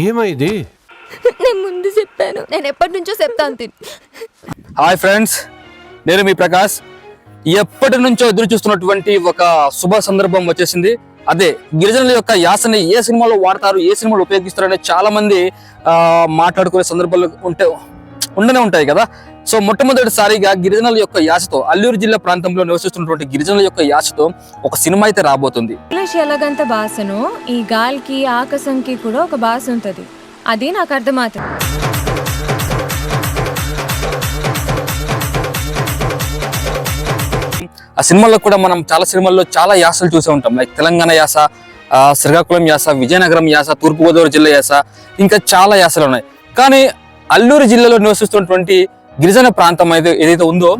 ఏమైంది? నేను ముందు చెప్పాను. నేను ఎప్పటి నుంచో చెప్తాను తిని హాయ్ ఫ్రెండ్స్ నేను మీ ప్రకాష్. ఎప్పటి నుంచో ఎదురు చూస్తున్నటువంటి ఒక శుభ సందర్భం వచ్చేసింది. అదే గిరిజనుల యొక్క యాసని ఏ సినిమాలో వాడతారు ఏ సినిమాలో ఉపయోగిస్తారు అనే చాలా మంది ఆ, మాట్లాడుకునే సందర్భాలు ఉంటే ఉండనే ఉంటాయి కదా? సో మొట్టమొదటిసారిగా గిరిజనుల యొక్క యాసతో అల్లూరు జిల్లా ప్రాంతంలో నివసిస్తున్నటువంటి గిరిజనుల యొక్క యాసతో ఒక సినిమా అయితే రాబోతుంది. ఇంగ్లీష్ ఎలాగంత భాషను ఈ గాలికి ఆకాశంకి కూడా ఒక భాష ఉంటుంది. అది నాకు అర్థమవుతుంది. ఆ సినిమాల్లో కూడా మనం చాలా సినిమాల్లో చాలా యాసలు చూసే ఉంటాం. లైక్ తెలంగాణ యాస శ్రీకాకుళం యాస విజయనగరం యాస తూర్పుగోదావరి జిల్లా యాస ఇంకా చాలా యాసలు ఉన్నాయి. కానీ అల్లూరు జిల్లాలో నివసిస్తున్నటువంటి గిరిజన ప్రాంతం అయితే ఏదైతే ఉందో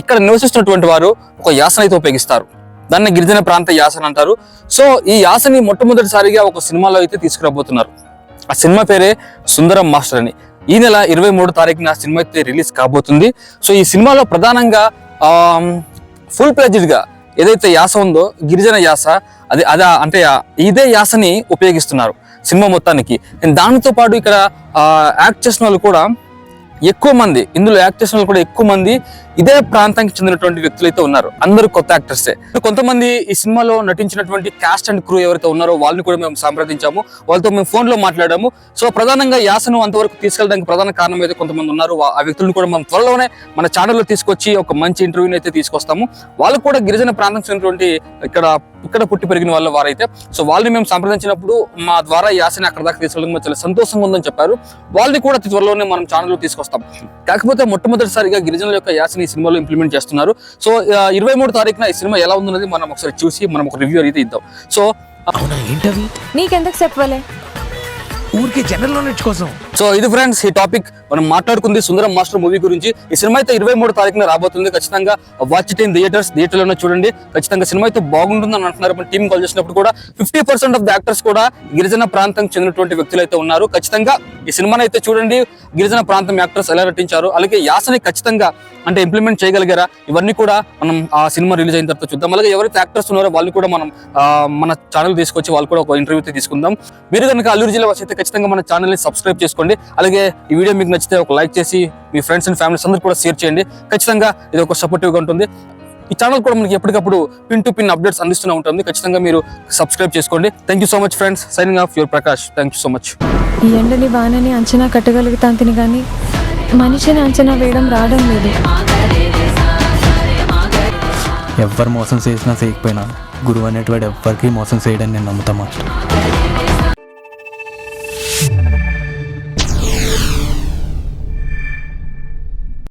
ఇక్కడ నివసిస్తున్నటువంటి వారు ఒక యాసన అయితే ఉపయోగిస్తారు. దాన్ని గిరిజన ప్రాంత యాసన అంటారు. సో ఈ యాసని మొట్టమొదటిసారిగా ఒక సినిమాలో అయితే తీసుకురాబోతున్నారు. ఆ సినిమా పేరే సుందరం మాస్టర్ అని. ఈ నెల ఇరవై మూడు తారీఖున ఆ సినిమా అయితే రిలీజ్ కాబోతుంది. సో ఈ సినిమాలో ప్రధానంగా ఫుల్ ప్లెజ్డ్గా ఏదైతే యాస ఉందో గిరిజన యాస అది అదా అంటే ఇదే యాసని ఉపయోగిస్తున్నారు. సినిమా మొత్తానికి. And దానితో పాటు ఇక్కడ యాక్ట్ చేసిన వాళ్ళు కూడా ఎక్కువ మంది ఇందులో యాక్ట్ చేసిన వాళ్ళు కూడా ఎక్కువ మంది ఇదే ప్రాంతానికి చెందినటువంటి వ్యక్తులు అయితే ఉన్నారు. అందరూ కొత్త యాక్టర్సే కొంతమంది ఈ సినిమాలో నటించినటువంటి కాస్ట్ అండ్ క్రూ ఎవరైతే ఉన్నారో వాళ్ళని కూడా మేము సంప్రదించాము. వాళ్ళతో మేము ఫోన్లో మాట్లాడాము. సో ప్రధానంగా యాసను అంతవరకు తీసుకెళ్ళడానికి ప్రధాన కారణం అయితే కొంతమంది ఉన్నారు ఆ వ్యక్తులను కూడా మనం త్వరలోనే మన ఛానల్లో తీసుకొచ్చి ఒక మంచి ఇంటర్వ్యూని అయితే తీసుకొస్తాము. వాళ్ళు కూడా గిరిజన ప్రాంతం చెందినటువంటి ఇక్కడ ఇక్కడ పుట్టి పెరిగిన వాళ్ళ వారైతే. సో వాళ్ళని మేము సంప్రదించినప్పుడు మా ద్వారా యాసని అక్కడ దాకా తీసుకెళ్ళడం చాలా సంతోషంగా ఉందని చెప్పారు. వాళ్ళని కూడా త్వరలోనే మనం ఛానల్లో తీసుకొస్తాం. కాకపోతే మొట్టమొదటిసారిగా గిరిజనుల యొక్క యాసని ఈ సినిమాలో ఇంప్లిమెంట్ చేస్తున్నారు. సో ఇరవై మూడు తారీఖున ఈ సినిమా ఎలా ఉందన్నది మనం ఒకసారి చూసి మనం ఒక రివ్యూ అయితే ఇద్దాం. సో నీకెందుకు చెప్పలే? ఊరికే జనరల్ నాలెడ్జ్ కోసం. సో ఇది ఫ్రెండ్స్ ఈ టాపిక్ మనం మాట్లాడుకుంది సుందరం మాస్టర్ మూవీ గురించి. ఈ సినిమా అయితే ఇరవై మూడు తారీఖున రాబోతుంది. ఖచ్చితంగా వాచ్ ఇట్ ఇన్ థియేటర్స్ థియేటర్లో చూడండి. ఖచ్చితంగా సినిమా అయితే బాగుంటుంది అని అంటున్నారు. మన టీం కాల్ చేసినప్పుడు కూడా fifty percent of the actors కూడా గిరిజన ప్రాంతం చెందినటువంటి వ్యక్తులు అయితే ఉన్నారు. ఖచ్చితంగా ఈ సినిమాని అయితే చూడండి. గిరిజన ప్రాంతం యాక్టర్స్ ఎలా నటించారు? అలాగే యాసని ఖచ్చితంగా అంటే ఇంప్లిమెంట్ చేయగలిగారా? ఇవన్నీ కూడా మనం ఆ సినిమా రిలీజ్ అయిన తర్వాత చూద్దాం. అలాగే ఎవరైతే యాక్టర్స్ ఉన్నారో వాళ్ళు కూడా మనం ఆ, మన ఛానల్ తీసుకొచ్చి వాళ్ళు కూడా ఒక ఇంటర్వ్యూ తీసుకుందాం. మీరు కనుక అల్లూరు జిల్లా వచ్చి అయితే ఖచ్చితంగా మన ఛానల్ని సబ్స్క్రైబ్ చేసుకోండి. అలాగే ఈ వీడియో మీకు నచ్చితే ఒక లైక్ చేసి మీ ఫ్రెండ్స్ అండ్ ఫ్యామిలీస్ అందరూ కూడా షేర్ చేయండి. ఖచ్చితంగా ఇది ఒక సపోర్టివ్గా ఉంటుంది. ఈ ఛానల్ కూడా మనకి ఎప్పటికప్పుడు పిన్ టు పిన్ అప్డేట్స్ అందిస్తూనే ఉంటుంది. ఖచ్చితంగా మీరు సబ్స్క్రైబ్ చేసుకోండి. Thank you so much friends signing off your Prakash thank you so much ఈ ఎండని వానని అంచనా కట్టగలుగుతాను తిని కానీ మనిషిని అంచనా వేయడం రావడం లేదు. ఎవ్వరు మోసం చేసినా చేయకపోయినా గురువు అనేటివాడు ఎవ్వరికి మోసం చేయడని నేను నమ్ముతా మాస్టర్.